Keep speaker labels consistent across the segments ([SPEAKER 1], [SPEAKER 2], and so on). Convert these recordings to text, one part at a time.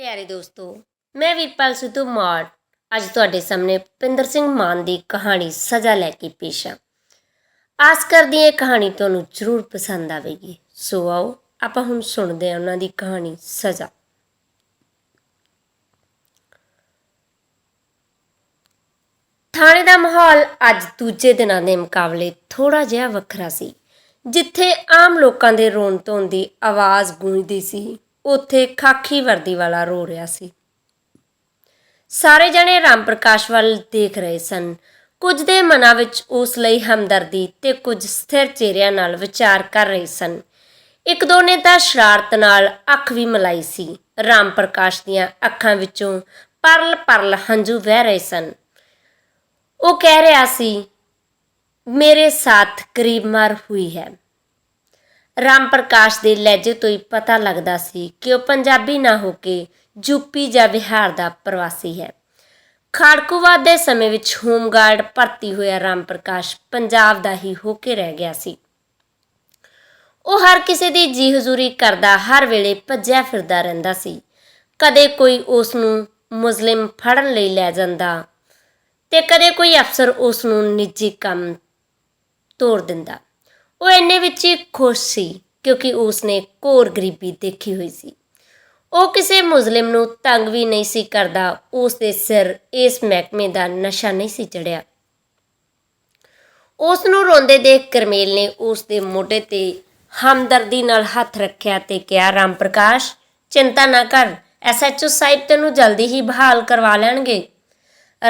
[SPEAKER 1] ਪਿਆਰੇ ਦੋਸਤੋ, ਮੈਂ ਵੀਰਪਾਲ ਸਿੱਧੂ ਮਾੜ। ਅੱਜ ਤੁਹਾਡੇ ਸਾਹਮਣੇ ਭੁਪਿੰਦਰ ਸਿੰਘ ਮਾਨ ਦੀ ਕਹਾਣੀ ਸਜ਼ਾ ਲੈ ਕੇ ਪੇਸ਼ ਹਾਂ ਆਸ ਕਰਦੀ ਹਾਂ ਇਹ ਕਹਾਣੀ ਤੁਹਾਨੂੰ ਜ਼ਰੂਰ ਪਸੰਦ ਆਵੇਗੀ। ਸੋ ਆਓ, ਆਪਾਂ ਹੁਣ ਸੁਣਦੇ ਹਾਂ ਉਹਨਾਂ ਦੀ ਕਹਾਣੀ ਸਜ਼ਾ। ਥਾਣੇ ਦਾ ਮਾਹੌਲ ਅੱਜ ਦੂਜੇ ਦਿਨਾਂ ਦੇ ਮੁਕਾਬਲੇ ਥੋੜਾ ਜਿਹਾ ਵੱਖਰਾ ਸੀ, ਜਿੱਥੇ ਆਮ ਲੋਕਾਂ ਦੇ ਰੋਣ ਧੋਣ ਦੀ ਆਵਾਜ਼ ਗੂੰਜਦੀ ਸੀ। ਉੱਥੇ ਖਾਕੀ ਵਰਦੀ ਵਾਲਾ ਰੋ ਰਿਹਾ ਸੀ। ਸਾਰੇ ਜਣੇ ਰਾਮ ਪ੍ਰਕਾਸ਼ ਵੱਲ ਦੇਖ ਰਹੇ ਸਨ। ਕੁਝ ਦੇ ਮਨਾਂ ਵਿੱਚ ਉਸ ਲਈ ਹਮਦਰਦੀ ਤੇ ਕੁਝ ਸਥਿਰ ਚਿਹਰਿਆਂ ਨਾਲ ਵਿਚਾਰ ਕਰ ਰਹੇ ਸਨ। ਇੱਕ ਦੋ ਨੇ ਤਾਂ ਸ਼ਰਾਰਤ ਨਾਲ ਅੱਖ ਵੀ ਮਲਾਈ ਸੀ। ਰਾਮ ਪ੍ਰਕਾਸ਼ ਦੀਆਂ ਅੱਖਾਂ ਵਿੱਚੋਂ ਪਰਲ ਪਰਲ ਹੰਝੂ ਵਹਿ ਰਹੇ ਸਨ। ਉਹ ਕਹਿ ਰਿਹਾ ਸੀ, ਮੇਰੇ ਸਾਥ ਗਰੀਬ ਮਰ ਹੋਈ ਹੈ। ਰਾਮ ਪ੍ਰਕਾਸ਼ ਦੇ ਲਹਿਜੇ ਤੋਂ ਹੀ ਪਤਾ ਲੱਗਦਾ ਸੀ ਕਿ ਉਹ ਪੰਜਾਬੀ ਨਾ ਹੋ ਕੇ ਯੂਪੀ ਜਾਂ ਬਿਹਾਰ ਦਾ ਪ੍ਰਵਾਸੀ ਹੈ। ਖਾੜਕੂਵਾਦ ਦੇ ਸਮੇਂ ਵਿੱਚ ਹੋਮਗਾਰਡ ਭਰਤੀ ਹੋਇਆ ਰਾਮ ਪ੍ਰਕਾਸ਼ ਪੰਜਾਬ ਦਾ ਹੀ ਹੋ ਕੇ ਰਹਿ ਗਿਆ ਸੀ। ਉਹ ਹਰ ਕਿਸੇ ਦੀ ਜੀ ਹਜ਼ੂਰੀ ਕਰਦਾ ਹਰ ਵੇਲੇ ਭੱਜਿਆ ਫਿਰਦਾ ਰਹਿੰਦਾ ਸੀ। ਕਦੇ ਕੋਈ ਉਸ ਨੂੰ ਮੁਸਲਿਮ ਫੜਨ ਲਈ ਲੈ ਜਾਂਦਾ ਤੇ ਕਦੇ ਕੋਈ ਅਫਸਰ ਉਸ ਨੂੰ ਨਿੱਜੀ ਕੰਮ ਤੋੜ ਦਿੰਦਾ। ਉਹ ਇੰਨੇ ਵਿੱਚ ਹੀ ਖੁਸ਼ ਸੀ ਕਿਉਂਕਿ ਉਸਨੇ ਘੋਰ ਗਰੀਬੀ ਦੇਖੀ ਹੋਈ ਸੀ। ਉਹ ਕਿਸੇ ਮੁਸਲਿਮ ਨੂੰ ਤੰਗ ਵੀ ਨਹੀਂ ਸੀ ਕਰਦਾ ਉਸ ਦੇ ਸਿਰ ਇਸ ਮਹਿਕਮੇ ਦਾ ਨਸ਼ਾ ਨਹੀਂ ਸੀ ਚੜਿਆ। ਉਸ ਨੂੰ ਰੋਂਦੇ ਦੇਖ ਕਰਮੇਲ ਨੇ ਉਸ ਦੇ ਮੋਢੇ ਤੇ ਹਮਦਰਦੀ ਨਾਲ ਹੱਥ ਰੱਖਿਆ ਤੇ ਕਿਹਾ, ਰਾਮ ਪ੍ਰਕਾਸ਼, ਚਿੰਤਾ ਨਾ ਕਰ ਐਸਐਚਓ ਸਾਹਿਬ ਤੈਨੂੰ ਜਲਦੀ ਹੀ ਬਹਾਲ ਕਰਵਾ ਲੈਣਗੇ।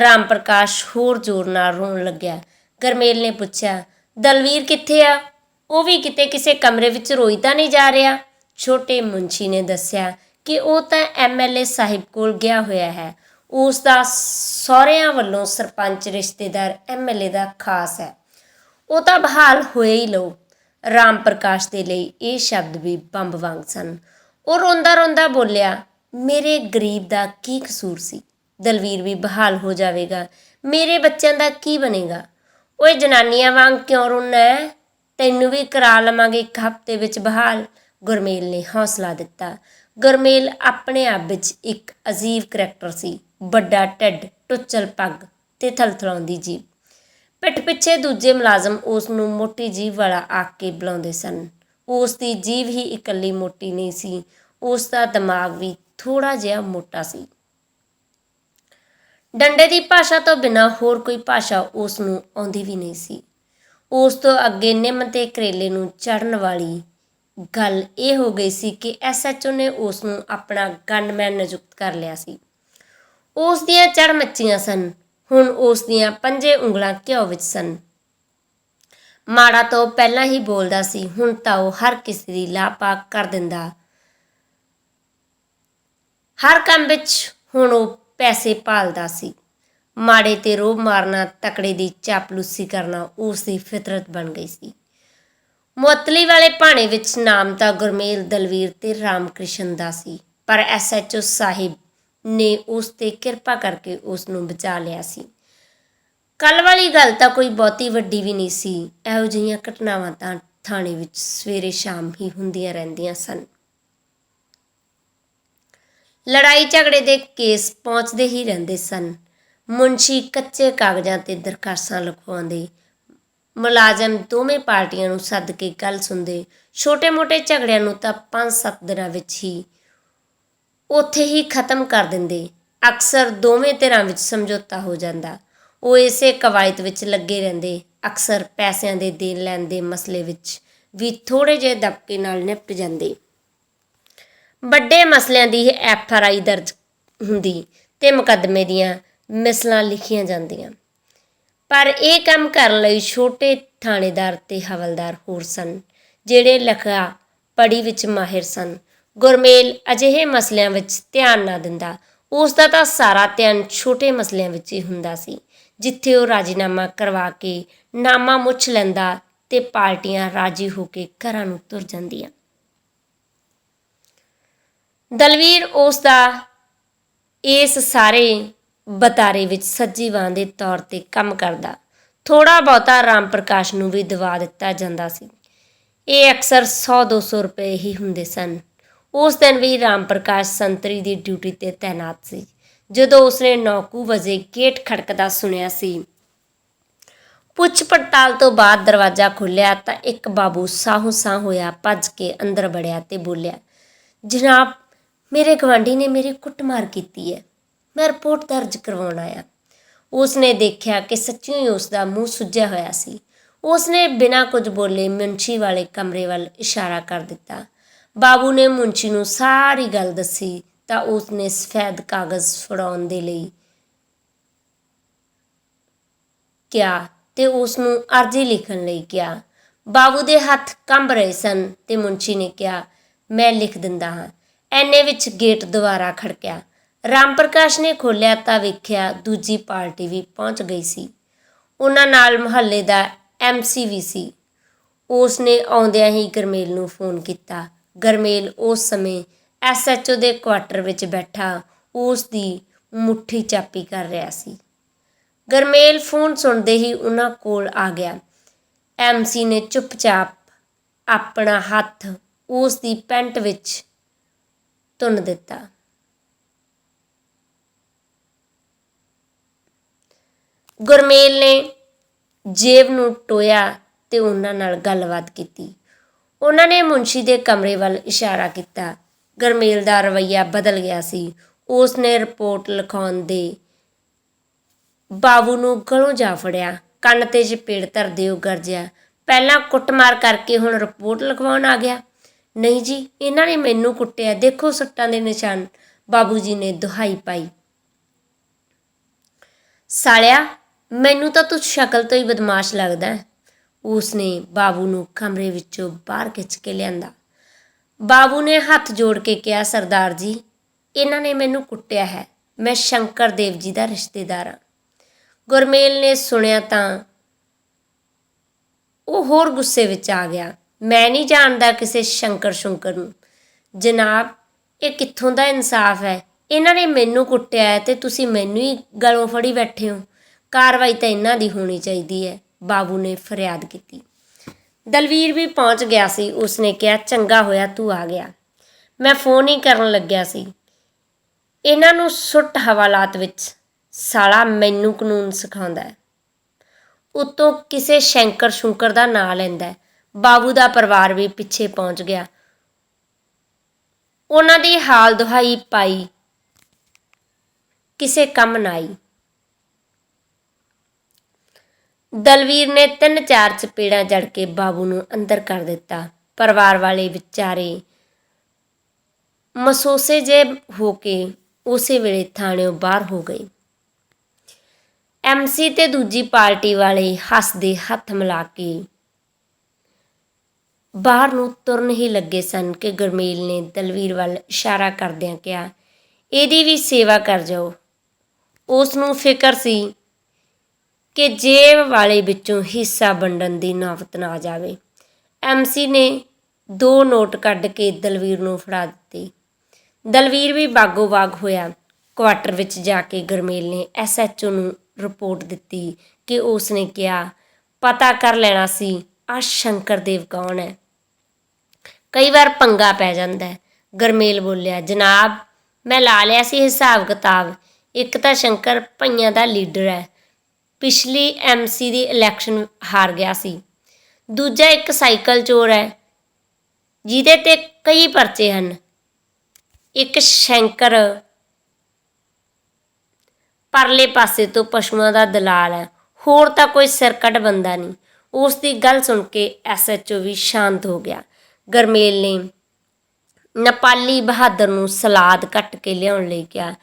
[SPEAKER 1] ਰਾਮ ਪ੍ਰਕਾਸ਼ ਹੋਰ ਜ਼ੋਰ ਨਾਲ ਰੋਣ ਲੱਗਿਆ। ਗਰਮੇਲ ਨੇ ਪੁੱਛਿਆ, ਦਲਵੀਰ ਕਿੱਥੇ ਆ? ਉਹ ਵੀ ਕਿਤੇ ਕਿਸੇ ਕਮਰੇ ਵਿੱਚ ਰੋਈ ਤਾਂ ਨਹੀਂ ਜਾ ਰਿਹਾ। ਛੋਟੇ ਮੁੰਸ਼ੀ ਨੇ ਦੱਸਿਆ ਕਿ ਉਹ ਤਾਂ ਐਮਐਲਏ ਸਾਹਿਬ ਕੋਲ ਗਿਆ ਹੋਇਆ ਹੈ। ਉਸ ਦਾ ਸਹੁਰਿਆਂ ਵੱਲੋਂ ਸਰਪੰਚ ਰਿਸ਼ਤੇਦਾਰ ਐਮਐਲਏ ਦਾ ਖਾਸ ਹੈ। ਉਹ ਤਾਂ ਬਹਾਲ ਹੋਏ ਹੀ ਲਓ। ਰਾਮ ਪ੍ਰਕਾਸ਼ ਦੇ ਲਈ ਇਹ ਸ਼ਬਦ ਵੀ ਬੰਬ ਵਾਂਗ ਸਨ। ਉਹ ਰੋਂਦਾ ਰੋਂਦਾ ਬੋਲਿਆ, ਮੇਰੇ ਗਰੀਬ ਦਾ ਕੀ ਕਸੂਰ ਸੀ? ਦਲਵੀਰ ਵੀ ਬਹਾਲ ਹੋ ਜਾਵੇਗਾ। ਮੇਰੇ ਬੱਚਿਆਂ ਦਾ ਕੀ ਬਣੇਗਾ? ਓਏ ਜਨਾਨੀਆਂ ਵਾਂਗ ਕਿਉਂ ਰੋਣਾ ਹੈ? ਤੈਨੂੰ ਵੀ ਕਰਾ ਲਵਾਂਗੇ ਇੱਕ ਹਫ਼ਤੇ ਵਿੱਚ ਬਹਾਲ। ਗੁਰਮੇਲ ਨੇ ਹੌਸਲਾ ਦਿੱਤਾ। ਗੁਰਮੇਲ ਆਪਣੇ ਆਪ ਵਿੱਚ ਇੱਕ ਅਜੀਬ ਕਰੈਕਟਰ ਸੀ। ਵੱਡਾ ਢਿੱਡ, ਟੁੱਚਲ ਪੱਗ ਤੇ ਥਲਥਲਾਉਂਦੀ ਜੀਭ। ਪਿੱਠ ਪਿੱਛੇ ਦੂਜੇ ਮੁਲਾਜ਼ਮ ਉਸ ਨੂੰ ਮੋਟੀ ਜੀਭ ਵਾਲਾ ਆਖ ਕੇ ਬੁਲਾਉਂਦੇ ਸਨ। ਉਸ ਦੀ ਜੀਭ ਹੀ ਇਕੱਲੀ ਮੋਟੀ ਨਹੀਂ ਸੀ। ਉਸ ਦਾ ਦਿਮਾਗ ਵੀ ਥੋੜਾ ਜਿਹਾ ਮੋਟਾ ਸੀ। ਡੰਡੇ ਦੀ ਭਾਸ਼ਾ ਤੋਂ ਬਿਨਾ ਹੋਰ ਕੋਈ ਭਾਸ਼ਾ ਉਸ ਨੂੰ ਆਉਂਦੀ ਵੀ ਨਹੀਂ ਸੀ। ਉਸ ਤੋਂ ਅੱਗੇ ਨਿੰਮ ਤੇ ਕਰੇਲੇ ਨੂੰ ਚੜਨ ਵਾਲੀ ਗੱਲ ਇਹ ਹੋ ਗਈ ਸੀ ਕਿ ਐਸਐਚਓ ਨੇ ਉਸ ਨੂੰ ਆਪਣਾ ਗਨਮੈਨ ਨਿਯੁਕਤ ਕਰ ਲਿਆ ਸੀ। ਉਸ ਦੀਆਂ ਚੜ ਮੱਚੀਆਂ ਸਨ। ਹੁਣ ਉਸ ਦੀਆਂ ਪੰਜੇ ਉਂਗਲਾਂ ਘਿਓ ਵਿੱਚ ਸਨ। ਮਾੜਾ ਤੋਂ ਪਹਿਲਾਂ ਹੀ ਬੋਲਦਾ ਸੀ, ਹੁਣ ਤਾਂ ਉਹ ਹਰ ਕਿਸੇ ਦੀ ਲਾਪਾਕ ਕਰ ਦਿੰਦਾ। ਹਰ ਕੰਮ ਵਿੱਚ ਹੁਣ ਉਹ ਪੈਸੇ ਭਾਲਦਾ ਸੀ। ਮਾੜੇ ਤੇ ਰੋਬ ਮਾਰਨਾ, ਤਕੜੇ ਦੀ ਚਾਪਲੂਸੀ ਕਰਨਾ, ਉਸ ਦੀ ਫਿਤਰਤ ਬਣ ਗਈ ਸੀ। ਮੁਅੱਤਲੀ ਵਾਲੇ ਭਾਣੇ ਵਿੱਚ ਨਾਮ ਤਾਂ ਗੁਰਮੇਲ, ਦਲਵੀਰ ਤੇ ਰਾਮਕ੍ਰਿਸ਼ਨ ਦਾ ਸੀ, ਪਰ ਐਸਐਚਓ ਸਾਹਿਬ ਨੇ ਉਸ ਤੇ ਕਿਰਪਾ ਕਰਕੇ ਉਸ ਨੂੰ ਬਚਾ ਲਿਆ ਸੀ। ਕੱਲ ਵਾਲੀ ਗੱਲ ਤਾਂ ਕੋਈ ਬਹੁਤੀ ਵੱਡੀ ਵੀ ਨਹੀਂ ਸੀ। ਇਹੋ ਜਿਹੀਆਂ ਘਟਨਾਵਾਂ ਤਾਂ ਥਾਣੇ ਵਿੱਚ ਸਵੇਰੇ ਸ਼ਾਮ ਹੀ ਹੁੰਦੀਆਂ ਰਹਿੰਦੀਆਂ ਸਨ। ਲੜਾਈ ਝਗੜੇ ਦੇ ਕੇਸ ਪਹੁੰਚਦੇ ਹੀ ਰਹਿੰਦੇ ਸਨ। ਮੁਨਸ਼ੀ ਕੱਚੇ ਕਾਗਜ਼ਾਂ ਤੇ ਦਰਖਾਸਤਾਂ ਲਿਖਵਾਉਂਦੇ। ਮੁਲਾਜ਼ਮ ਦੋਵੇਂ ਪਾਰਟੀਆਂ ਨੂੰ ਸੱਦ ਕੇ ਗੱਲ ਸੁਣਦੇ। ਛੋਟੇ-ਮੋਟੇ ਝਗੜਿਆਂ ਨੂੰ ਤਾਂ 5-7 ਦਿਨਾਂ ਵਿੱਚ ਹੀ ਉੱਥੇ ਹੀ ਖਤਮ ਕਰ ਦਿੰਦੇ। ਅਕਸਰ ਦੋਵੇਂ ਧਿਰਾਂ ਵਿੱਚ ਸਮਝੌਤਾ ਹੋ ਜਾਂਦਾ। ਉਹ ਇਸੇ ਕਵਾਇਤ ਵਿੱਚ ਲੱਗੇ ਰਹਿੰਦੇ। ਅਕਸਰ ਪੈਸਿਆਂ ਦੇ ਦੇਣ ਲੈਣ ਦੇ ਮਸਲੇ ਵਿੱਚ ਵੀ ਥੋੜੇ ਜਿਹੇ ਦਬਕੇ ਨਾਲ ਨਿਪਟ ਜਾਂਦੇ। ਵੱਡੇ ਮਸਲਿਆਂ ਦੀ ਐਫ ਆਰ ਆਈ ਦਰਜ ਹੁੰਦੀ ਤੇ ਮੁਕੱਦਮੇ ਦੀਆਂ ਮਿਸਲਾਂ ਲਿਖੀਆਂ ਜਾਂਦੀਆਂ। ਪਰ ਇਹ ਕੰਮ ਕਰਨ ਲਈ ਛੋਟੇ ਥਾਣੇਦਾਰ ਤੇ ਹਵਲਦਾਰ ਹੋਰ ਸਨ, ਜਿਹੜੇ ਲਖਾ ਪੜੀ ਵਿੱਚ ਮਾਹਿਰ ਸਨ। ਗੁਰਮੇਲ ਅਜਿਹੇ ਮਸਲਿਆਂ ਵਿੱਚ ਧਿਆਨ ਨਾ ਦਿੰਦਾ, ਉਸ ਦਾ ਤਾਂ ਸਾਰਾ ਧਿਆਨ ਛੋਟੇ ਮਸਲਿਆਂ ਵਿੱਚ ਹੀ ਹੁੰਦਾ ਸੀ, ਜਿੱਥੇ ਉਹ ਰਾਜੀਨਾਮਾ ਕਰਵਾ ਕੇ ਨਾਮਾ ਮੁੱਛ ਲੈਂਦਾ ਤੇ ਪਾਰਟੀਆਂ ਰਾਜੀ ਹੋ ਕੇ ਘਰਾਂ ਨੂੰ ਤੁਰ ਜਾਂਦੀਆਂ। ਦਲਵੀਰ ਉਸ ਦਾ ਇਸ ਸਾਰੇ ਬਤਾਰੇ ਵਿੱਚ ਸੱਜੀ ਬਾਂਹ ਦੇ ਤੌਰ ਤੇ ਕੰਮ ਕਰਦਾ। ਥੋੜਾ ਬਹੁਤਾ ਰਾਮ ਪ੍ਰਕਾਸ਼ ਨੂੰ ਵੀ ਦਵਾ ਦਿੱਤਾ ਜਾਂਦਾ ਸੀ। ਇਹ ਅਕਸਰ 100 200 ਰੁਪਏ ਹੀ ਹੁੰਦੇ ਸਨ। ਉਸ ਦਿਨ ਵੀ ਰਾਮ ਪ੍ਰਕਾਸ਼ ਸੰਤਰੀ ਦੀ ਡਿਊਟੀ ਤੇ ਤਾਇਨਾਤ ਸੀ। ਜਦੋਂ ਉਸਨੇ 9 ਵਜੇ ਗੇਟ ਖੜਕਦਾ ਸੁਣਿਆ ਸੀ, ਪੁੱਛ ਪੜਤਾਲ ਤੋਂ ਬਾਅਦ ਦਰਵਾਜ਼ਾ ਖੁੱਲਿਆ ਤਾਂ ਇੱਕ ਬਾਬੂ ਸਾਹੂ ਸਾਹ ਹੋਇਆ ਭੱਜ ਕੇ ਅੰਦਰ ਵੜਿਆ ਤੇ ਬੋਲਿਆ, ਜਨਾਬ, ਮੇਰੇ ਗਵਾਂਢੀ ਨੇ ਮੇਰੀ ਕੁੱਟਮਾਰ ਕੀਤੀ ਹੈ। ਮੈਂ ਰਿਪੋਰਟ ਦਰਜ ਕਰਵਾਉਣ ਆਇਆ। ਉਸਨੇ ਦੇਖਿਆ ਕਿ ਸੱਚੀ ਹੀ ਉਸ ਦਾ ਮੂੰਹ ਸੁੱਜਿਆ ਹੋਇਆ ਸੀ। ਉਸਨੇ ਬਿਨਾਂ ਕੁਝ ਬੋਲੇ ਮੁੰਸ਼ੀ ਵਾਲੇ ਕਮਰੇ ਵੱਲ ਇਸ਼ਾਰਾ ਕਰ ਦਿੱਤਾ। ਬਾਬੂ ਨੇ ਮੁੰਸ਼ੀ ਨੂੰ ਸਾਰੀ ਗੱਲ ਦੱਸੀ ਤਾਂ ਉਸਨੇ ਸਫੈਦ ਕਾਗਜ਼ ਫੜਾਉਣ ਦੇ ਲਈ ਕਿਹਾ ਤੇ ਉਸ ਨੂੰ ਅਰਜ਼ੀ ਲਿਖਣ ਲਈ ਕਿਹਾ। ਬਾਬੂ ਦੇ ਹੱਥ ਕੰਬ ਰਹੇ ਸਨ ਤੇ ਮੁੰਸ਼ੀ ਨੇ ਕਿਹਾ, ਮੈਂ ਲਿਖ ਦਿੰਦਾ ਹਾਂ। ਐਨੇ ਵਿੱਚ ਗੇਟ ਦੁਬਾਰਾ ਖੜਕਿਆ। ਰਾਮ ਪ੍ਰਕਾਸ਼ ਨੇ ਖੋਲਿਆ ਤਾਂ ਵੇਖਿਆ ਦੂਜੀ ਪਾਰਟੀ ਵੀ ਪਹੁੰਚ ਗਈ ਸੀ। ਉਹਨਾਂ ਨਾਲ ਮੁਹੱਲੇ ਦਾ ਐਮਸੀ ਵੀ ਸੀ। ਉਸ ਨੇ ਆਉਂਦਿਆਂ ਹੀ ਗਰਮੇਲ ਨੂੰ ਫੋਨ ਕੀਤਾ। ਗਰਮੇਲ ਉਸ ਸਮੇਂ ਐਸਐਚਓ ਦੇ ਕੁਆਟਰ ਵਿੱਚ ਬੈਠਾ ਉਸ ਦੀ ਮੁੱਠੀ ਚਾਪੀ ਕਰ ਰਿਹਾ ਸੀ। ਗਰਮੇਲ ਫੋਨ ਸੁਣਦੇ ਹੀ ਉਹਨਾਂ ਕੋਲ ਆ ਗਿਆ। ਐਮਸੀ ਨੇ ਚੁੱਪਚਾਪ ਆਪਣਾ ਹੱਥ ਉਸ ਦੀ ਪੈਂਟ ਵਿੱਚ ਤੁੰਨ ਦਿੱਤਾ। ਗੁਰਮੇਲ ਨੇ ਜੇਬ ਨੂੰ ਟੋਇਆ ਤੇ ਉਹਨਾਂ ਨਾਲ ਗੱਲਬਾਤ ਕੀਤੀ। ਉਹਨਾਂ ਨੇ ਮੁੰਸ਼ੀ ਦੇ ਕਮਰੇ ਵੱਲ ਇਸ਼ਾਰਾ ਕੀਤਾ। ਗਰਮੇਲ ਦਾ ਰਵੱਈਆ ਬਦਲ ਗਿਆ ਸੀ। ਉਸ ਨੇ ਰਿਪੋਰਟ ਲਿਖਾਉਣ ਦੇ ਬਾਬੂ ਨੂੰ ਗਲੋਂ ਜਾ ਫੜਿਆ। ਕੰਨ ਤੇ ਚਪੇੜ ਧਰਦੇ ਉਹ ਗਰਜਿਆ। ਪਹਿਲਾਂ ਕੁੱਟਮਾਰ ਕਰਕੇ ਹੁਣ ਰਿਪੋਰਟ ਲਿਖਵਾਉਣ ਆ ਗਿਆ। ਨਹੀਂ ਜੀ, ਇਹਨਾਂ ਨੇ ਮੈਨੂੰ ਕੁੱਟਿਆ। ਦੇਖੋ ਸੱਟਾਂ ਦੇ ਨਿਸ਼ਾਨ। ਬਾਬੂ ਜੀ ਨੇ ਦੁਹਾਈ ਪਾਈ। ਸਾਲਿਆ ਮੈਨੂੰ ਤਾਂ ਤੂੰ ਸ਼ਕਲ ਤੋਂ ਹੀ ਬਦਮਾਸ਼ ਲੱਗਦਾ ਉਸ ਨੇ ਬਾਬੂ ਨੂੰ ਕਮਰੇ ਵਿੱਚੋਂ ਬਾਹਰ ਖਿੱਚ ਕੇ ਲਿਆਂਦਾ। ਬਾਬੂ ਨੇ ਹੱਥ ਜੋੜ ਕੇ ਕਿਹਾ, ਸਰਦਾਰ ਜੀ, ਇਹਨਾਂ ਨੇ ਮੈਨੂੰ ਕੁੱਟਿਆ ਹੈ। ਮੈਂ ਸ਼ੰਕਰ ਦੇਵ ਜੀ ਦਾ ਰਿਸ਼ਤੇਦਾਰ ਹਾਂ। ਗੁਰਮੇਲ ਨੇ ਸੁਣਿਆ ਤਾਂ ਉਹ ਹੋਰ ਗੁੱਸੇ ਵਿੱਚ ਆ ਗਿਆ। ਮੈਂ ਨਹੀਂ ਜਾਣਦਾ ਕਿਸੇ ਸ਼ੰਕਰ ਸ਼ੰਕਰ ਨੂੰ। ਜਨਾਬ, ਇਹ ਕਿੱਥੋਂ ਦਾ ਇਨਸਾਫ ਹੈ? ਇਹਨਾਂ ਨੇ ਮੈਨੂੰ ਕੁੱਟਿਆ ਹੈ ਤੇ ਤੁਸੀਂ ਮੈਨੂੰ ਹੀ ਗਲੋਂ ਫੜੀ ਬੈਠੇ ਹੋ। ਕਾਰਵਾਈ ਤਾਂ ਇਹਨਾਂ ਦੀ ਹੋਣੀ ਚਾਹੀਦੀ ਹੈ। ਬਾਬੂ ਨੇ ਫਰਿਆਦ ਕੀਤੀ। ਦਲਵੀਰ ਵੀ ਪਹੁੰਚ ਗਿਆ ਸੀ। ਉਸਨੇ ਕਿਹਾ, ਚੰਗਾ ਹੋਇਆ, ਤੂੰ ਆ ਗਿਆ। ਮੈਂ ਫੋਨ ਹੀ ਕਰਨ ਲੱਗਿਆ ਸੀ। ਇਹਨਾਂ ਨੂੰ ਸੁੱਟ ਹਵਾਲਾਤ ਵਿੱਚ ਸਾਲਾ ਮੈਨੂੰ ਕਾਨੂੰਨ ਸਿਖਾਉਂਦਾ ਹੈ। ਉਤੋਂ ਕਿਸੇ ਸ਼ੰਕਰ ਸ਼ੁੰਕਰ ਦਾ ਨਾਂ ਲੈਂਦਾ ਬਾਬੂ ਦਾ ਪਰਿਵਾਰ ਵੀ ਪਿੱਛੇ ਪਹੁੰਚ ਗਿਆ। ਉਹਨਾਂ ਦੀ ਹਾਲ ਦੁਹਾਈ ਪਾਈ। ਕਿਸੇ ਕੰਮ ਨਾ ਆਈ ਦਲਵੀਰ ਨੇ ਤਿੰਨ ਚਾਰ ਚਪੇੜਾਂ ਜੜ ਕੇ ਬਾਬੂ ਨੂੰ ਅੰਦਰ ਕਰ ਦਿੱਤਾ। ਪਰਿਵਾਰ ਵਾਲੇ ਵਿਚਾਰੇ ਮਸੋਸੇ ਜੇ ਹੋ ਕੇ ਉਸੇ ਵੇਲੇ ਥਾਣਿਓਂ ਬਾਹਰ ਹੋ ਗਏ। ਐਮਸੀ ਤੇ ਦੂਜੀ ਪਾਰਟੀ ਵਾਲੇ ਹੱਸਦੇ ਹੱਥ ਮਿਲਾ ਕੇ ਬਾਹਰ ਨੂੰ ਤੁਰਨ ਹੀ ਲੱਗੇ ਸਨ ਕਿ ਗੁਰਮੇਲ ਨੇ ਦਲਵੀਰ ਵੱਲ ਇਸ਼ਾਰਾ ਕਰਦਿਆਂ ਕਿਹਾ, ਇਹਦੀ ਵੀ ਸੇਵਾ ਕਰ ਜਾਓ। ਉਸ ਨੂੰ ਫਿਕਰ ਸੀ ਕਿ ਜੇਬ ਵਾਲੇ ਵਿੱਚੋਂ ਹਿੱਸਾ ਵੰਡਣ ਦੀ ਨੌਬਤ ਨਾ ਆ ਜਾਵੇ ਐਮਸੀ ਨੇ ਦੋ ਨੋਟ ਕੱਢ ਕੇ ਦਲਵੀਰ ਨੂੰ ਫੜਾ ਦਿੱਤੇ। ਦਲਵੀਰ ਵੀ ਬਾਗੋ ਬਾਗ ਹੋਇਆ। ਕੁਆਟਰ ਵਿੱਚ ਜਾ ਕੇ ਗਰਮੇਲ ਨੇ ਐਸਐਚਓ ਨੂੰ ਰਿਪੋਰਟ ਦਿੱਤੀ ਕਿ ਉਸ ਨੇ ਕਿਹਾ, ਪਤਾ ਕਰ ਲੈਣਾ ਸੀ ਆ ਸ਼ੰਕਰ ਦੇਵ ਕੌਣ ਹੈ? ਕਈ ਵਾਰ ਪੰਗਾ ਪੈ ਜਾਂਦਾ ਹੈ। ਗਰਮੇਲ ਬੋਲਿਆ, ਜਨਾਬ, ਮੈਂ ਲਾ ਲਿਆ ਸੀ ਹਿਸਾਬ ਕਿਤਾਬ ਇੱਕ ਤਾਂ ਸ਼ੰਕਰ ਭਈਆਂ ਦਾ ਲੀਡਰ ਹੈ ਪਿਛਲੀ ਐਮਸੀ ਦੀ ਇਲੈਕਸ਼ਨ ਹਾਰ ਗਿਆ ਸੀ। ਦੂਜਾ ਇੱਕ ਸਾਈਕਲ ਚੋਰ ਹੈ, ਜਿਹਦੇ ਤੇ ਕਈ ਪਰਚੇ ਹਨ। ਇੱਕ ਸ਼ੰਕਰ ਪਰਲੇ ਪਾਸੇ ਤੋਂ ਪਸ਼ੂਆਂ ਦਾ ਦਲਾਲ ਹੈ। ਹੋਰ ਤਾਂ ਕੋਈ ਸਿਰਕਟ ਬੰਦਾ ਨਹੀਂ। ਉਸ ਦੀ ਗੱਲ ਸੁਣ ਕੇ ਐਸਐਚਓ ਵੀ ਸ਼ਾਂਤ ਹੋ ਗਿਆ। ਗਰਮੇਲ ਨੇ ਨੇਪਾਲੀ ਬਹਾਦਰ ਨੂੰ ਸਲਾਦ ਕੱਟ ਕੇ ਲਿਆਉਣ ਲਈ ਕਿਹਾ।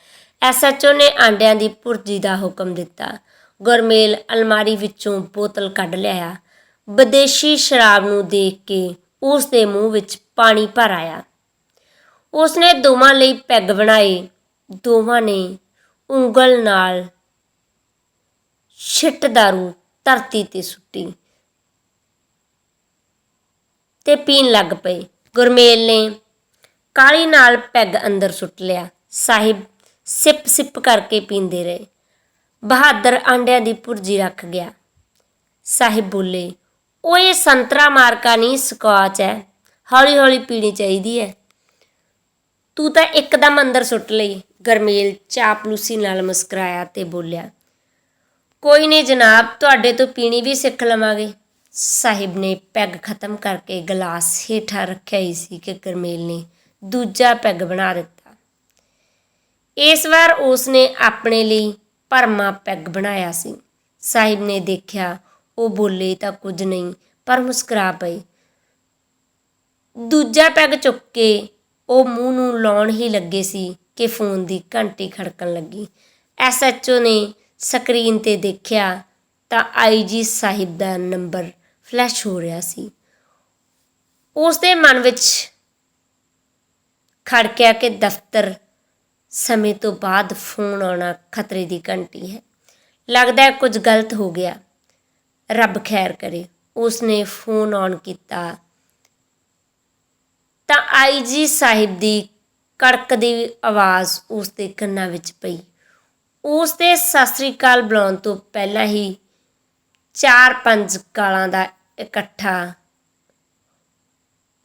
[SPEAKER 1] ਐਸਐਚਓ ਨੇ ਆਂਡਿਆਂ ਦੀ ਪੁਰਜੀ ਦਾ ਹੁਕਮ ਦਿੱਤਾ। ਗੁਰਮੇਲ ਅਲਮਾਰੀ ਵਿੱਚੋਂ ਬੋਤਲ ਕੱਢ ਲਿਆਇਆ ਵਿਦੇਸ਼ੀ ਸ਼ਰਾਬ ਨੂੰ ਦੇਖ ਕੇ ਉਸ ਦੇ ਮੂੰਹ ਵਿੱਚ ਪਾਣੀ ਭਰ ਆਇਆ। ਉਸ ਨੇ ਦੋਵਾਂ ਲਈ ਪੈਗ ਬਣਾਏ। ਦੋਵਾਂ ਨੇ ਉਂਗਲ ਨਾਲ ਛਿੱਟ ਦਾਰੂ ਧਰਤੀ ਤੇ ਸੁੱਟੀ ਤੇ ਪੀਣ ਲੱਗ ਪਏ। ਗੁਰਮੇਲ ਨੇ ਕਾਲੀ ਨਾਲ ਪੈਗ ਅੰਦਰ ਸੁੱਟ ਲਿਆ। ਸਾਹਿਬ ਸਿਪ ਸਿਪ ਕਰਕੇ ਪੀਂਦੇ ਰਹੇ। ਬਹਾਦਰ ਆਂਡਿਆਂ ਦੀ ਭੁਰਜੀ ਰੱਖ ਗਿਆ। ਸਾਹਿਬ ਬੋਲੇ ਉਹ ਇਹ ਸੰਤਰਾ ਮਾਰਕਾ ਨਹੀਂ ਸਕਾਚ ਹੈ ਹੌਲੀ ਹੌਲੀ ਪੀਣੀ ਚਾਹੀਦੀ ਹੈ ਤੂੰ ਤਾਂ ਇੱਕਦਮ ਅੰਦਰ ਸੁੱਟ ਲਈ। ਗਰਮੇਲ ਚਾਪਲੂਸੀ ਨਾਲ ਮੁਸਕਰਾਇਆ ਤੇ ਬੋਲਿਆ, ਕੋਈ ਨਹੀਂ ਜਨਾਬ, ਤੁਹਾਡੇ ਤੋਂ ਪੀਣੀ ਵੀ ਸਿੱਖ ਲਵਾਂਗੇ। ਸਾਹਿਬ ਨੇ ਪੈਗ ਖਤਮ ਕਰਕੇ ਗਲਾਸ ਹੇਠਾਂ ਰੱਖਿਆ ਹੀ ਸੀ ਕਿ ਗਰਮੇਲ ਨੇ ਦੂਜਾ ਪੈਗ ਬਣਾ ਦਿੱਤਾ। ਇਸ ਵਾਰ ਉਸ ਨੇ ਆਪਣੇ ਲਈ ਭਰਮਾ ਪੈਗ ਬਣਾਇਆ ਸੀ। ਸਾਹਿਬ ਨੇ ਦੇਖਿਆ, ਉਹ ਬੋਲੇ, ਤਾਂ ਕੁਝ ਨਹੀਂ। ਪਰ ਮੁਸਕਰਾ ਪਈ। ਦੂਜਾ ਪੈਗ ਚੁੱਕ ਕੇ ਉਹ ਮੂੰਹ ਨੂੰ ਲਾਉਣ ਹੀ ਲੱਗੇ ਸੀ ਕਿ ਫੋਨ ਦੀ ਘੰਟੀ ਖੜਕਣ ਲੱਗੀ। ਐਸਐਚਓ ਨੇ ਸਕਰੀਨ ਤੇ ਦੇਖਿਆ ਤਾਂ ਆਈਜੀ ਸਾਹਿਬ ਦਾ ਨੰਬਰ ਫਲੈਸ਼ ਹੋ ਰਿਹਾ ਸੀ। ਉਸ ਦੇ ਮਨ ਵਿੱਚ ਖੜਕਿਆ ਕਿ ਦਫ਼ਤਰ ਸਮੇਂ ਤੋਂ ਬਾਅਦ ਫੋਨ ਆਉਣਾ ਖਤਰੇ ਦੀ ਘੰਟੀ ਹੈ। ਲੱਗਦਾ ਹੈ ਕੁਝ ਗਲਤ ਹੋ ਗਿਆ। ਰੱਬ ਖੈਰ ਕਰੇ, ਉਸਨੇ ਫੋਨ ਔਨ ਕੀਤਾ। ਤਾਂ ਆਈਜੀ ਸਾਹਿਬ ਦੀ ਕੜਕਦੀ ਆਵਾਜ਼ ਉਸ ਦੇ ਕੰਨਾਂ ਵਿੱਚ ਪਈ। ਉਸ ਦੇ ਸਤਿ ਸ੍ਰੀ ਅਕਾਲ ਬੁਲਾਉਣ ਤੋਂ ਪਹਿਲਾਂ ਹੀ ਚਾਰ ਪੰਜ ਕਾਲਾਂ ਦਾ ਇਕੱਠਾ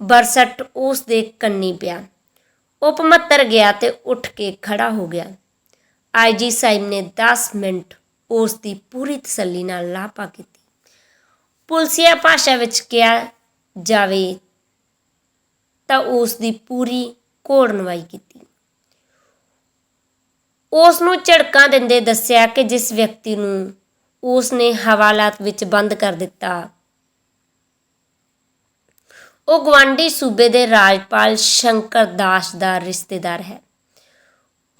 [SPEAKER 1] ਬਰਸਟ ਉਸ ਦੇ ਕੰਨੀ ਪਿਆ। ਉਪਮੱਤਰ ਗਿਆ ਤੇ ਉੱਠ ਕੇ ਖੜਾ ਹੋ ਗਿਆ। ਆਈਜੀ ਸਾਹਿਬ ਨੇ 10 ਮਿੰਟ ਉਸ ਦੀ ਪੂਰੀ ਤਸੱਲੀ ਨਾਲ ਲਾਪਾ ਕੀਤੀ। ਪੁਲਸੀਆ ਭਾਸ਼ਾ ਵਿੱਚ ਕਿਹਾ ਜਾਵੇ ਤਾਂ ਉਸ ਦੀ ਪੂਰੀ ਘੋੜਨਵਾਈ ਕੀਤੀ। ਉਸ ਨੂੰ ਝੜਕਾਂ ਦਿੰਦੇ ਦੱਸਿਆ ਕਿ ਜਿਸ ਵਿਅਕਤੀ ਨੂੰ ਉਸ ਨੇ ਹਵਾਲਾਤ ਵਿੱਚ ਬੰਦ ਕਰ ਦਿੱਤਾ ਉਹ ਗਵਾਂਡੀ ਸੂਬੇ ਦੇ ਰਾਜਪਾਲ ਸ਼ੰਕਰ ਦਾਸ ਦਾ ਰਿਸ਼ਤੇਦਾਰ ਹੈ।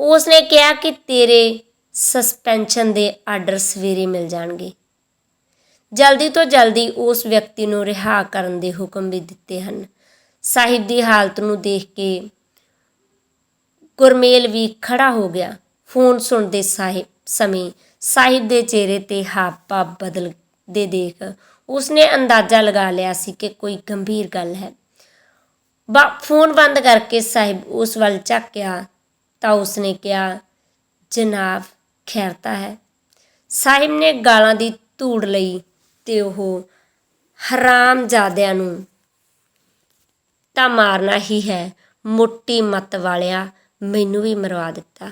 [SPEAKER 1] ਉਸ ਨੇ ਕਿਹਾ ਕਿ ਤੇਰੇ ਸਸਪੈਂਸ਼ਨ ਦੇ ਆਰਡਰ ਸਵੇਰੇ ਮਿਲ ਜਾਣਗੇ। ਜਲਦੀ ਤੋਂ ਜਲਦੀ ਉਸ ਵਿਅਕਤੀ ਨੂੰ ਰਿਹਾ ਕਰਨ ਦੇ ਹੁਕਮ ਵੀ ਦਿੱਤੇ ਹਨ। ਸਾਹਿਬ ਦੀ ਹਾਲਤ ਨੂੰ ਦੇਖ ਕੇ ਗੁਰਮੇਲ ਵੀ ਖੜਾ ਹੋ ਗਿਆ। ਫੋਨ ਸੁਣਦੇ ਸਾਹਿਬ ਸਮੇਂ ਸਾਹਿਬ ਦੇ ਚਿਹਰੇ ਤੇ ਹਾਵ ਭਾਵ ਬਦਲ ਦੇ ਦੇਖ ਉਸਨੇ ਅੰਦਾਜ਼ਾ ਲਗਾ ਲਿਆ ਸੀ ਕਿ ਕੋਈ ਗੰਭੀਰ ਗੱਲ ਹੈ। ਬਾ ਫੋਨ ਬੰਦ ਕਰਕੇ ਸਾਹਿਬ ਉਸ ਵੱਲ ਝਾਕਿਆ ਤਾਂ ਉਸਨੇ ਕਿਹਾ, ਜਨਾਬ ਖੈਰਤਾ ਹੈ। ਸਾਹਿਬ ਨੇ ਗਾਲਾਂ ਦੀ ਧੂੜ ਲਈ ਤੇ ਉਹ ਹਰਾਮਜ਼ਾਦਿਆਂ ਨੂੰ ਤਾਂ ਮਾਰਨਾ ਹੀ ਹੈ। ਮੋਟੀ ਮੱਤ ਵਾਲਿਆ ਮੈਨੂੰ ਵੀ ਮਰਵਾ ਦਿੱਤਾ।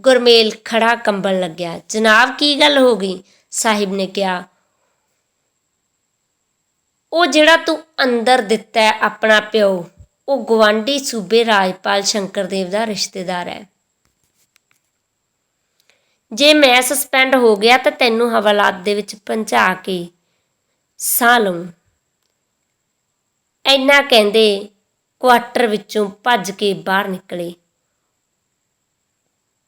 [SPEAKER 1] ਗੁਰਮੇਲ ਖੜਾ ਕੰਬਣ ਲੱਗਿਆ, ਜਨਾਬ, ਕੀ ਗੱਲ ਹੋ ਗਈ? ਸਾਹਿਬ ਨੇ ਕਿਹਾ, ਉਹ ਜਿਹੜਾ ਤੂੰ ਅੰਦਰ ਦਿੱਤਾ ਹੈ ਆਪਣਾ ਪਿਓ, ਉਹ ਗਵਾਂਡੀ ਸੂਬੇ ਰਾਜਪਾਲ ਸ਼ੰਕਰਦੇਵ ਦਾ ਰਿਸ਼ਤੇਦਾਰ ਹੈ। ਜੇ ਮੈਂ ਸਸਪੈਂਡ ਹੋ ਗਿਆ ਤਾਂ ਤੈਨੂੰ ਹਵਾਲਾਤ ਦੇ ਵਿੱਚ ਪਹੁੰਚਾ ਕੇ ਸਾਹ ਲਊਂ। ਇੰਨਾ ਕਹਿੰਦੇ ਕੁਆਟਰ ਵਿੱਚੋਂ ਭੱਜ ਕੇ ਬਾਹਰ ਨਿਕਲੇ।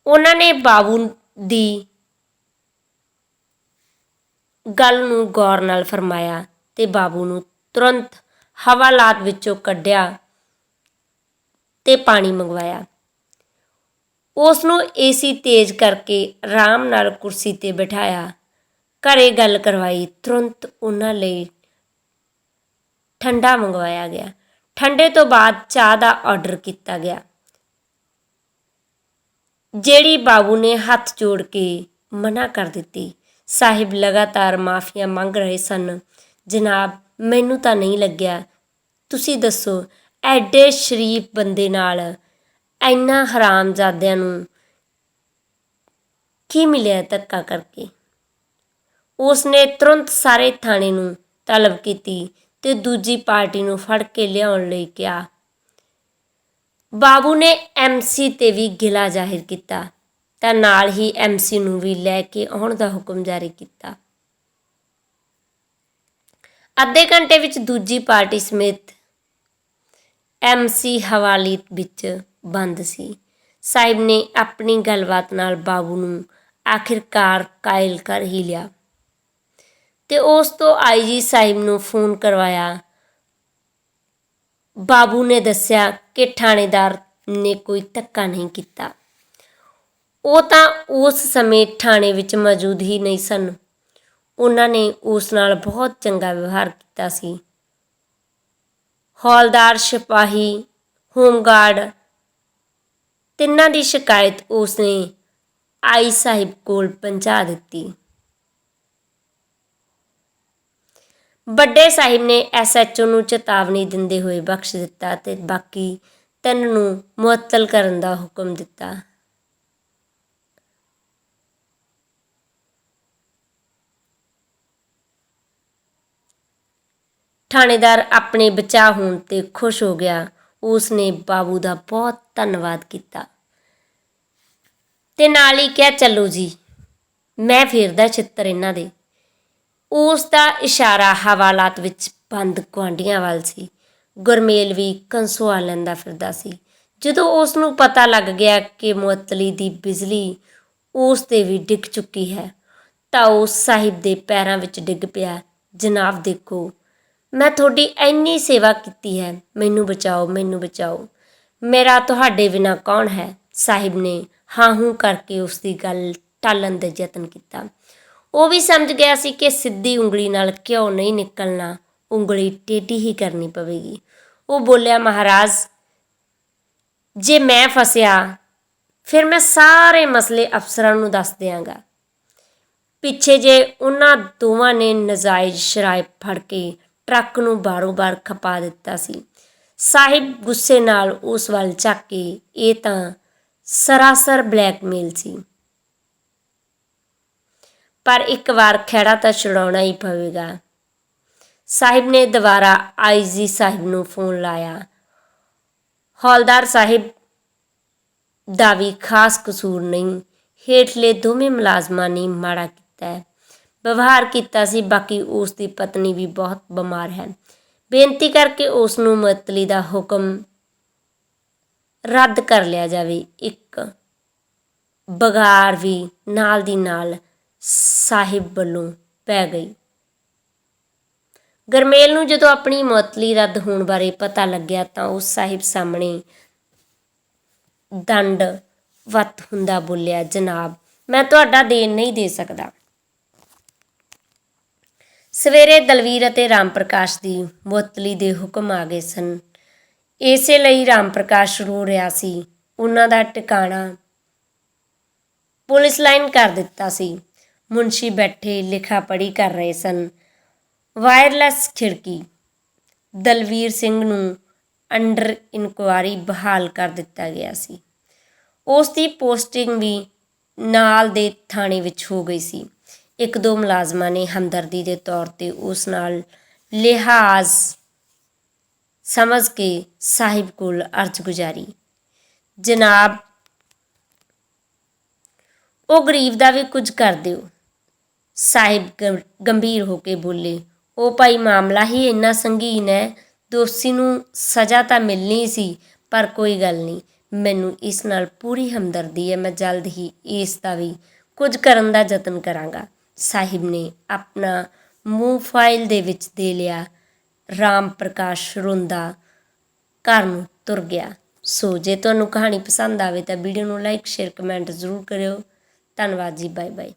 [SPEAKER 1] ਉਹਨਾਂ ਨੇ ਬਾਬੂ ਦੀ ਗੱਲ ਨੂੰ ਗੌਰ ਨਾਲ ਫਰਮਾਇਆ ਤੇ ਬਾਬੂ ਨੂੰ ਤੁਰੰਤ ਹਵਾਲਾਤ ਵਿੱਚੋਂ ਕੱਢਿਆ ਤੇ ਪਾਣੀ ਮੰਗਵਾਇਆ। ਉਸ ਨੂੰ ਏਸੀ ਤੇਜ਼ ਕਰਕੇ ਆਰਾਮ ਨਾਲ ਕੁਰਸੀ ਤੇ ਬਿਠਾਇਆ। ਘਰੇ ਗੱਲ ਕਰਵਾਈ, ਤੁਰੰਤ ਉਹਨਾਂ ਲਈ ਠੰਡਾ ਮੰਗਵਾਇਆ ਗਿਆ। ਠੰਡੇ ਤੋਂ ਬਾਅਦ ਚਾਹ ਦਾ ਆਰਡਰ ਕੀਤਾ ਗਿਆ, ਜਿਹੜੀ ਬਾਬੂ ਨੇ ਹੱਥ ਜੋੜ ਕੇ ਮਨਾ ਕਰ ਦਿੱਤੀ। ਸਾਹਿਬ ਲਗਾਤਾਰ ਮਾਫੀਆਂ ਮੰਗ ਰਹੇ ਸਨ। ਜਨਾਬ, ਮੈਨੂੰ ਤਾਂ ਨਹੀਂ ਲੱਗਿਆ। ਤੁਸੀਂ ਦੱਸੋ, ਐਡੇ ਸ਼ਰੀਫ ਬੰਦੇ ਨਾਲ ਇੰਨਾ ਹਰਾਮਜ਼ਾਦਿਆਂ ਨੂੰ ਕੀ ਮਿਲਿਆ ਧੱਕਾ ਕਰਕੇ? ਉਸ ਨੇ ਤੁਰੰਤ ਸਾਰੇ ਥਾਣੇ ਨੂੰ ਤਲਬ ਕੀਤੀ ਤੇ ਦੂਜੀ ਪਾਰਟੀ ਨੂੰ ਫੜ ਕੇ ਲਿਆਉਣ ਲਈ ਕਿਹਾ। ਬਾਬੂ ਨੇ ਐਮਸੀ ਤੇ ਵੀ ਗਿਲਾ ਜ਼ਾਹਿਰ ਕੀਤਾ। ਤਾਂ ਨਾਲ ਹੀ ਐਮਸੀ ਨੂੰ ਵੀ ਲੈ ਕੇ ਆਉਣ ਦਾ ਹੁਕਮ ਜਾਰੀ ਕੀਤਾ। ਅੱਧੇ ਘੰਟੇ ਵਿੱਚ ਦੂਜੀ ਪਾਰਟੀ ਸਮੇਤ ਐਮਸੀ ਹਵਾਲੀ ਵਿੱਚ ਬੰਦ ਸੀ। ਸਾਹਿਬ ਨੇ ਆਪਣੀ ਗੱਲਬਾਤ ਨਾਲ ਬਾਬੂ ਨੂੰ ਆਖਿਰਕਾਰ ਕਾਇਲ ਕਰ ਹੀ ਲਿਆ। ਤੇ ਉਸ ਤੋਂ ਆਈਜੀ ਸਾਹਿਬ ਨੂੰ ਫੋਨ ਕਰਵਾਇਆ। ਬਾਬੂ ਨੇ ਦੱਸਿਆ ਕਿ ਥਾਣੇਦਾਰ ਨੇ ਕੋਈ ਧੱਕਾ ਨਹੀਂ ਕੀਤਾ। ਉਹ ਤਾਂ ਉਸ ਸਮੇਂ ਥਾਣੇ ਵਿੱਚ ਮੌਜੂਦ ਹੀ ਨਹੀਂ ਸਨ। ਉਹਨਾਂ ਨੇ ਉਸ ਨਾਲ ਬਹੁਤ ਚੰਗਾ ਵਿਵਹਾਰ ਕੀਤਾ ਸੀ। ਹੌਲਦਾਰ, ਸਿਪਾਹੀ, ਹੋਮਗਾਰਡ ਤਿੰਨਾਂ ਦੀ ਸ਼ਿਕਾਇਤ ਉਸ ਨੇ ਆਈ ਸਾਹਿਬ ਕੋਲ ਪਹੁੰਚਾ ਦਿੱਤੀ। ਵੱਡੇ ਸਾਹਿਬ ਨੇ ਐਸਐਚਓ ਨੂੰ ਚੇਤਾਵਨੀ ਦਿੰਦੇ ਹੋਏ ਬਖਸ਼ ਦਿੱਤਾ ਤੇ ਬਾਕੀ ਤਿੰਨ ਨੂੰ ਮੁਅੱਤਲ ਕਰਨ ਦਾ ਹੁਕਮ ਦਿੱਤਾ। ਥਾਣੇਦਾਰ ਆਪਣੇ ਬਚਾਅ ਹੋਣ ਤੇ ਖੁਸ਼ ਹੋ ਗਿਆ। ਉਸ ਨੇ ਬਾਬੂ ਦਾ ਬਹੁਤ ਧੰਨਵਾਦ ਕੀਤਾ। ਤੇ ਨਾਲ ਹੀ ਕਿਹਾ, ਚੱਲੋ ਜੀ, ਮੈਂ ਫੇਰਦਾ ਛਿੱਤਰ ਇਹਨਾਂ ਦੇ। ਉਸ ਦਾ ਇਸ਼ਾਰਾ ਹਵਾਲਾਤ ਵਿੱਚ ਬੰਦ ਗੁਆਂਢੀਆਂ ਵੱਲ ਸੀ। ਗੁਰਮੇਲ ਵੀ ਕੰਸੋਆ ਲੈਂਦਾ ਫਿਰਦਾ ਸੀ। ਜਦੋਂ ਉਸ ਨੂੰ ਪਤਾ ਲੱਗ ਗਿਆ ਕਿ ਮੁਅੱਤਲੀ ਦੀ ਬਿਜਲੀ ਉਸ ਤੇ ਵੀ ਡਿੱਗ ਚੁੱਕੀ ਹੈ, ਤਾਂ ਉਹ ਸਾਹਿਬ ਦੇ ਪੈਰਾਂ ਵਿੱਚ ਡਿੱਗ ਪਿਆ। ਜਨਾਬ ਦੇਖੋ ਮੈਂ ਤੁਹਾਡੀ ਇੰਨੀ ਸੇਵਾ ਕੀਤੀ ਹੈ। ਮੈਨੂੰ ਬਚਾਓ ਮੈਨੂੰ ਬਚਾਓ। ਮੇਰਾ ਤੁਹਾਡੇ ਬਿਨਾ ਕੌਣ ਹੈ? ਸਾਹਿਬ ਨੇ ਹਾਂ ਹੂੰ ਕਰਕੇ ਉਸ ਦੀ ਗੱਲ ਟਾਲਣ ਦਾ ਯਤਨ ਕੀਤਾ। ਉਹ ਵੀ ਸਮਝ ਗਿਆ ਸੀ ਕਿ ਸਿੱਧੀ ਉਂਗਲੀ ਨਾਲ ਕਿਉਂ ਨਹੀਂ ਨਿਕਲਣਾ, ਉਂਗਲੀ ਟੇਢੀ ਹੀ ਕਰਨੀ ਪਵੇਗੀ। ਉਹ ਬੋਲਿਆ, ਮਹਾਰਾਜ, ਜੇ ਮੈਂ ਫਸਿਆ, ਫਿਰ ਮੈਂ ਸਾਰੇ ਮਸਲੇ ਅਫਸਰਾਂ ਨੂੰ ਦੱਸ ਦਿਆਂਗਾ। ਪਿੱਛੇ ਜੇ ਉਹਨਾਂ ਦੋਵਾਂ ਨੇ ਨਜਾਇਜ਼ ਸ਼ਰਾਬ ਫੜ ਕੇ ਟਰੱਕ ਨੂੰ ਬਾਰੋ-ਬਾਰ ਖਪਾ ਦਿੱਤਾ ਸੀ। ਸਾਹਿਬ ਗੁੱਸੇ ਨਾਲ ਉਸ ਵੱਲ ਝਾਕ ਕੇ, ਇਹ ਤਾਂ ਸਰਾਸਰ ਬਲੈਕਮੇਲ ਸੀ। ਪਰ ਇੱਕ ਵਾਰ ਖਹਿੜਾ ਤਾਂ ਛੁਡਾਉਣਾ ਹੀ ਪਵੇਗਾ। ਸਾਹਿਬ ਨੇ ਦੁਬਾਰਾ ਆਈਜੀ ਸਾਹਿਬ ਨੂੰ ਫੋਨ ਲਾਇਆ। ਹੌਲਦਾਰ ਸਾਹਿਬ ਦਾ ਵੀ ਖਾਸ ਕਸੂਰ ਨਹੀਂ, ਹੇਠਲੇ ਦੋਵੇਂ ਮੁਲਾਜ਼ਮਾਂ ਨੇ ਮਾੜਾ ਕੀਤਾ। ਹੈ ਵਿਵਹਾਰ ਕੀਤਾ ਸੀ, ਬਾਕੀ ਉਸ ਦੀ ਪਤਨੀ ਵੀ ਬਹੁਤ ਬਿਮਾਰ ਹੈ ਬੇਨਤੀ ਕਰਕੇ ਉਸ ਨੂੰ ਮੁਅੱਤਲੀ ਦਾ ਹੁਕਮ ਰੱਦ ਕਰ ਲਿਆ ਜਾਵੇ। ਇੱਕ ਬਗਾਰ ਵੀ ਨਾਲ ਦੀ ਨਾਲ ਸਾਹਿਬ ਵੱਲੋਂ ਪੈ ਗਈ। ਗਰਮੇਲ ਨੂੰ ਜਦੋਂ ਆਪਣੀ ਮੁਅੱਤਲੀ ਰੱਦ ਹੋਣ ਬਾਰੇ ਪਤਾ ਲੱਗਿਆ ਤਾਂ ਉਸ ਸਾਹਿਬ ਸਾਹਮਣੇ ਦੰਡ ਵੱਤ ਹੁੰਦਾ ਬੋਲਿਆ, ਜਨਾਬ, ਮੈਂ ਤੁਹਾਡਾ ਦੇਣ ਨਹੀਂ ਦੇ ਸਕਦਾ। ਸਵੇਰੇ ਦਲਵੀਰ ਅਤੇ ਰਾਮ ਪ੍ਰਕਾਸ਼ ਦੀ ਮੁਅੱਤਲੀ ਦੇ ਹੁਕਮ ਆ ਗਏ ਸਨ। ਇਸੇ ਲਈ ਰਾਮ ਪ੍ਰਕਾਸ਼ ਰੋ ਰਿਹਾ ਸੀ। ਉਹਨਾਂ ਦਾ ਟਿਕਾਣਾ ਪੁਲਿਸ ਲਾਈਨ ਕਰ ਦਿੱਤਾ ਸੀ। ਮੁੰਸ਼ੀ ਬੈਠੇ ਲਿਖਾ ਪੜੀ ਕਰ ਰਹੇ ਸਨ। ਵਾਇਰਲੈਸ ਖਿੜਕੀ। ਦਲਵੀਰ ਸਿੰਘ ਨੂੰ ਅੰਡਰ ਇਨਕੁਆਰੀ ਬਹਾਲ ਕਰ ਦਿੱਤਾ ਗਿਆ ਸੀ। ਉਸ ਦੀ ਪੋਸਟਿੰਗ ਵੀ ਨਾਲ ਦੇ ਥਾਣੇ ਵਿੱਚ ਹੋ ਗਈ ਸੀ। ਇੱਕ ਦੋ ਮੁਲਾਜ਼ਮਾਂ ਨੇ ਹਮਦਰਦੀ ਦੇ ਤੌਰ ਤੇ ਉਸ ਨਾਲ ਲਿਹਾਜ਼ ਸਮਝ ਕੇ ਸਾਹਿਬ ਕੋਲ ਅਰਜ਼ ਗੁਜ਼ਾਰੀ। ਜਨਾਬ, ਉਹ ਗਰੀਬ ਦਾ ਵੀ ਕੁਝ ਕਰ ਦਿਓ। ਸਾਹਿਬ ਗੰਭੀਰ ਹੋ ਕੇ ਬੋਲੇ, ਉਹ ਭਾਈ ਮਾਮਲਾ ਹੀ ਇੰਨਾ ਸੰਗੀਨ ਹੈ, ਦੋਸ਼ੀ ਨੂੰ ਸਜ਼ਾ ਤਾਂ ਮਿਲਣੀ ਸੀ, ਪਰ ਕੋਈ ਗੱਲ ਨਹੀਂ, ਮੈਨੂੰ ਇਸ ਨਾਲ ਪੂਰੀ ਹਮਦਰਦੀ ਹੈ, ਮੈਂ ਜਲਦ ਹੀ ਇਸ ਦਾ ਵੀ ਕੁਝ ਕਰਨ ਦਾ ਯਤਨ ਕਰਾਂਗਾ। ਸਾਹਿਬ ਨੇ ਆਪਣਾ ਮੂੰਹ ਫਾਈਲ ਦੇ ਵਿੱਚ ਦੇ ਲਿਆ। ਰਾਮ ਪ੍ਰਕਾਸ਼ ਰੋਂਦਾ ਘਰ ਨੂੰ ਤੁਰ ਗਿਆ। ਸੋ ਜੇ ਤੁਹਾਨੂੰ ਕਹਾਣੀ ਪਸੰਦ ਆਵੇ ਤਾਂ ਵੀਡੀਓ ਨੂੰ ਲਾਈਕ, ਸ਼ੇਅਰ, ਕਮੈਂਟ ਜ਼ਰੂਰ ਕਰਿਓ। ਧੰਨਵਾਦ ਜੀ ਬਾਏ ਬਾਏ